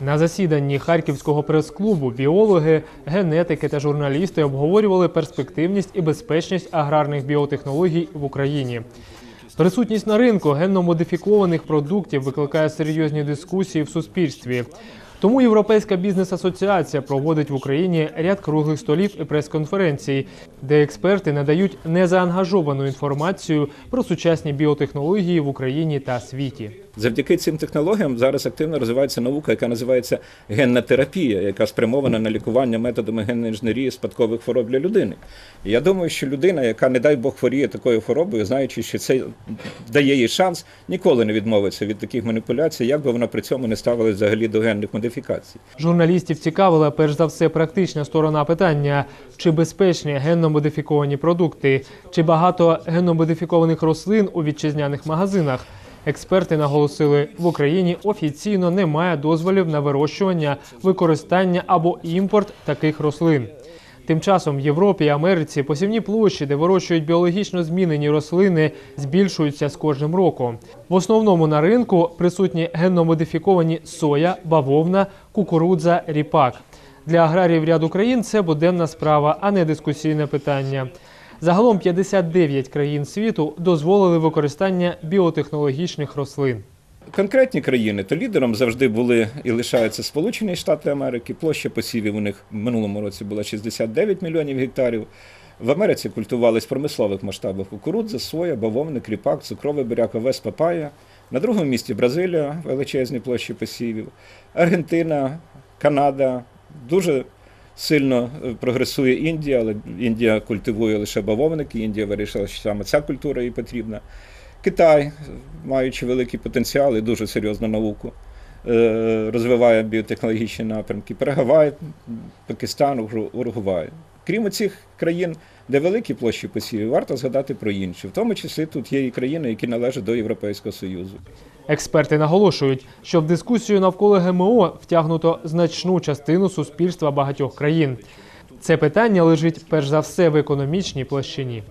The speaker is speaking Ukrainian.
На засіданні Харківського прес-клубу біологи, генетики та журналісти обговорювали перспективність і безпечність аграрних біотехнологій в Україні. Присутність на ринку генно-модифікованих продуктів викликає серйозні дискусії в суспільстві. Тому Європейська бізнес-асоціація проводить в Україні ряд круглих столів і прес-конференцій, де експерти надають незаангажовану інформацію про сучасні біотехнології в Україні та світі. Завдяки цим технологіям зараз активно розвивається наука, яка називається генна терапія, яка спрямована на лікування методами генної інженерії спадкових хвороб для людини. Я думаю, що людина, яка, не дай Бог, хворіє такою хворобою, знаючи, що це дає їй шанс, ніколи не відмовиться від таких маніпуляцій, як би вона при цьому не ставилась взагалі до генних модифікацій. Журналістів цікавила перш за все практична сторона питання: чи безпечні генно-модифіковані продукти, чи багато генно-модифікованих рослин у вітчизняних магазинах. Експерти наголосили, в Україні офіційно немає дозволів на вирощування, використання або імпорт таких рослин. Тим часом в Європі і Америці посівні площі, де вирощують біологічно змінені рослини, збільшуються з кожним роком. В основному на ринку присутні генно-модифіковані соя, бавовна, кукурудза, ріпак. Для аграріїв ряду країн це буденна справа, а не дискусійне питання. Загалом 59 країн світу дозволили використання біотехнологічних рослин. Конкретні країни то лідером завжди були і лишаються Сполучені Штати Америки. Площа посівів у них в минулому році була 69 мільйонів гектарів. В Америці культувались промислових масштабах кукурудза, соя, бавовник, кріпак, цукровий буряк, овес, папая. На другому місці Бразилія, величезні площі посівів, Аргентина, Канада. Дуже сильно е, прогресує Індія, але Індія культивує лише бавовники. Індія вирішила, що саме ця культура їй потрібна. Китай, маючи великий потенціал і дуже серйозну науку, е, розвиває біотехнологічні напрямки. Парагвай, Пакистан, Уругвай. Крім цих країн, де великі площі посівів, варто згадати про інші. В тому числі тут є і країни, які належать до Європейського Союзу. Експерти наголошують, що в дискусію навколо ГМО втягнуто значну частину суспільства багатьох країн. Це питання лежить перш за все в економічній площині.